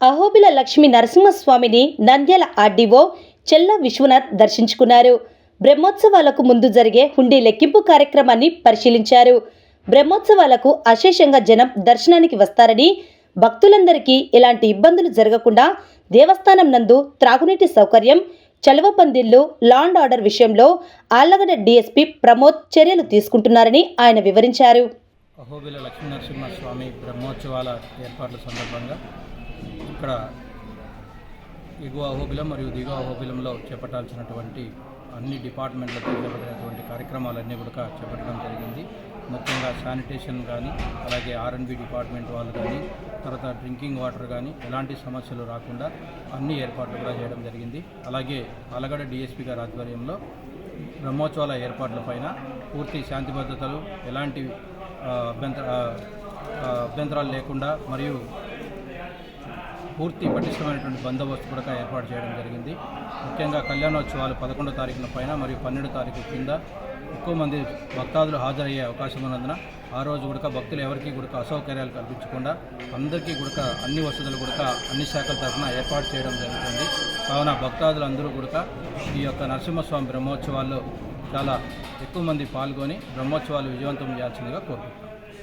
అహోబిల లక్ష్మీ నరసింహస్వామిని నంద్యాల ఆర్డీఓ చెల్ల విశ్వనాథ్ దర్శించుకున్నారు. బ్రహ్మోత్సవాలకు ముందు జరిగే హుండీ లెక్కింపు కార్యక్రమాన్ని పరిశీలించారు. బ్రహ్మోత్సవాలకు అశేషంగా జనం దర్శనానికి వస్తారని భక్తులందరికీ ఎలాంటి ఇబ్బందులు జరగకుండా దేవస్థానం నందు త్రాగునీటి సౌకర్యం చలువ పందిళ్ళు లాండ్ ఆర్డర్ విషయంలో ఆళ్ళగడ్డ డీఎస్పీ ప్రమోద్ చర్యలు తీసుకుంటున్నారని ఆయన వివరించారు. అహోబిల లక్ష్మీనరసింహస్వామి బ్రహ్మోత్సవాల ఏర్పాట్ల సందర్భంగా ఇక్కడ ఎగువ అహోబిలం మరియు దిగువ అహోబిలంలో చేపట్టాల్సినటువంటి అన్ని డిపార్ట్మెంట్లతో చేపట్టినటువంటి కార్యక్రమాలన్నీ కూడా చేపట్టడం జరిగింది. ముఖ్యంగా శానిటేషన్ కానీ అలాగే ఆర్ఎన్బి డిపార్ట్మెంట్ వాళ్ళు కానీ తర్వాత డ్రింకింగ్ వాటర్ కానీ ఎలాంటి సమస్యలు రాకుండా అన్ని ఏర్పాట్లు కూడా చేయడం జరిగింది. అలాగే అలగడ డిఎస్పీ గారి ఆధ్వర్యంలో బ్రహ్మోత్సవాల ఏర్పాట్లపైన పూర్తి శాంతి భద్రతలు ఎలాంటి అభ్యంతర అభ్యంతరాలు లేకుండా మరియు పూర్తి పటిష్టమైనటువంటి బందోబస్తు కూడా ఏర్పాటు చేయడం జరిగింది. ముఖ్యంగా కళ్యాణోత్సవాలు పదకొండో తారీఖున పైన మరియు పన్నెండు తారీఖు కింద ఎక్కువ మంది భక్తాదులు హాజరయ్యే అవకాశం ఉన్నందున ఆ రోజు కూడా భక్తులు ఎవరికి కూడా అసౌకర్యాలు కల్పించకుండా అందరికీ కూడా అన్ని వసతులు కూడా అన్ని శాఖల తరఫున ఏర్పాటు చేయడం జరుగుతుంది. కావున భక్తాదులు అందరూ కూడా ఈ యొక్క నరసింహస్వామి బ్రహ్మోత్సవాల్లో చాలా ఎక్కువ మంది పాల్గొని బ్రహ్మోత్సవాలు విజయవంతం చేయాల్సిందిగా కోరుకుంటున్నాను